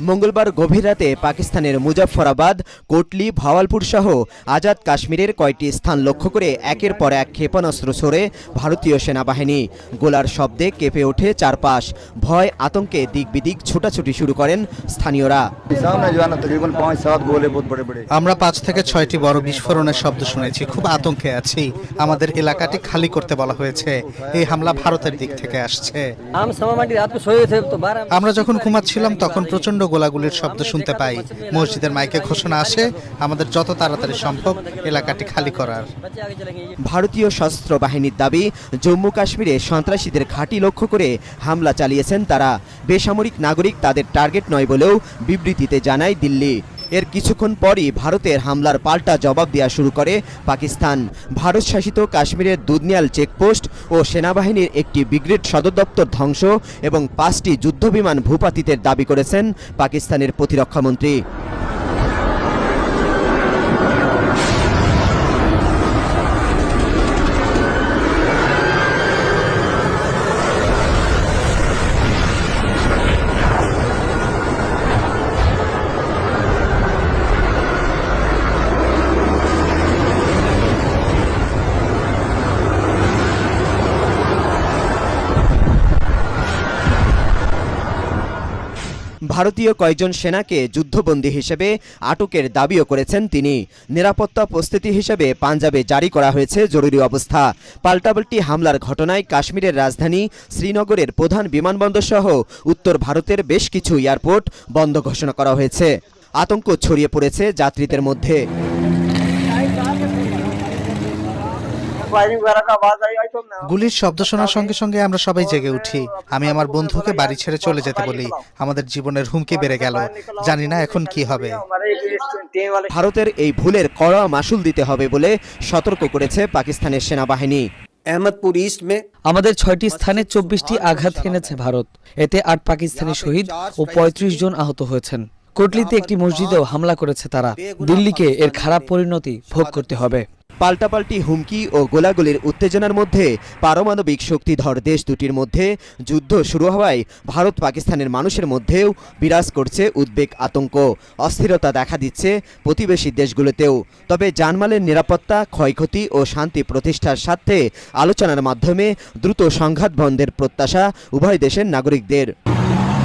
মঙ্গলবার গভীর রাতে পাকিস্তানের মুজাফরাবাদ কোটলি ভাওয়ালপুর সহ আজাদ কাশ্মীরের কয়েকটি স্থান লক্ষ্য করে একের পর এক ক্ষেপণাস্ত্র ছড়ে ভারতীয় সেনাবাহিনী। গোলার শব্দে কেঁপে ওঠে চারপাশ। ভয় আতঙ্কে দিক বিদিক ছোটাছুটি শুরু করেন স্থানীয়রা। আমরা পাঁচ থেকে ছয়টি বড় বিস্ফোরণের শব্দ শুনেছি খুব আতঙ্কে আছি। আমাদের এলাকাটি খালি করতে বলা হয়েছে। এই হামলা ভারতের দিক থেকে আসছে। আমরা যখন ঘুমাচ্ছিলাম তখন প্রচণ্ড গোলাগুলির শব্দ শুনতে পাই। মসজিদের মাইকে ঘোষণা আসে আমাদের যত তাড়াতাড়ি সম্ভব এলাকাটি খালি করার। ভারতীয় সশস্ত্র বাহিনীর দাবি জম্মু কাশ্মীরে সন্ত্রাসীদের ঘাঁটি লক্ষ্য করে হামলা চালিয়েছেন তারা। বেসামরিক নাগরিক তাদের টার্গেট নয় বলেও বিবৃতিতে জানায় দিল্লি। এর কিছুক্ষণ পরই ভারতের হামলার পাল্টা জবাব দেওয়া শুরু করে পাকিস্তান। ভারত শাসিত কাশ্মীরের দুধনিয়াল চেকপোস্ট ও সেনাবাহিনীর একটি ব্রিগেড সদর দপ্তর ধ্বংস এবং পাঁচটি যুদ্ধবিমান ভূপাতিতের দাবি করেছেন পাকিস্তানের প্রতিরক্ষামন্ত্রী ভারতীয় কয়েকজন সেনাকে যুদ্ধবন্দী হিসেবে আটকের দাবিও করেছেন তিনি। নিরাপত্তা প্রস্তুতি হিসেবে পাঞ্জাবে জারি করা হয়েছে জরুরি অবস্থা। পাল্টাপাল্টি হামলার ঘটনায় কাশ্মীরের রাজধানী শ্রীনগরের প্রধান বিমানবন্দর সহ উত্তর ভারতের বেশ কিছু এয়ারপোর্ট বন্ধ ঘোষণা করা হয়েছে। আতঙ্ক ছড়িয়ে পড়েছে যাত্রীদের মধ্যে। গুলির শব্দ শোনার সঙ্গে সঙ্গে আমরা সবাই জেগে উঠি। আমি আমার বন্ধুকে বাড়ি ছেড়ে চলে যেতে বলি। আমাদের জীবনের হুমকি বেড়ে গেল। জানি না এখন কি হবে। ভারতের এই ভুলের কড়া মাসুল দিতে হবে বলে সতর্ক করেছে পাকিস্তানের সেনাবাহিনী। আহমদপুর ইস্ট মে আমাদের ছয়টি স্থানে চব্বিশটি আঘাত এনেছে ভারত। এতে আট পাকিস্তানি শহীদ ও ৩৫ জন আহত হয়েছেন। কোটলিতে একটি মসজিদেও হামলা করেছে তারা। দিল্লিকে এর খারাপ পরিণতি ভোগ করতে হবে। পাল্টাপাল্টি হুমকি ও গোলাগুলির উত্তেজনার মধ্যে পারমাণবিক শক্তিধর দেশ দুটির মধ্যে যুদ্ধ শুরু হওয়ায় ভারত পাকিস্তানের মানুষের মধ্যেও বিরাজ করছে উদ্বেগ, আতঙ্ক। অস্থিরতা দেখা দিচ্ছে প্রতিবেশী দেশগুলোতেও। তবে জানমালের নিরাপত্তা, ক্ষয়ক্ষতি ও শান্তি প্রতিষ্ঠার স্বার্থে আলোচনার মাধ্যমে দ্রুত সংঘাত বন্ধের প্রত্যাশা উভয় দেশের নাগরিকদের।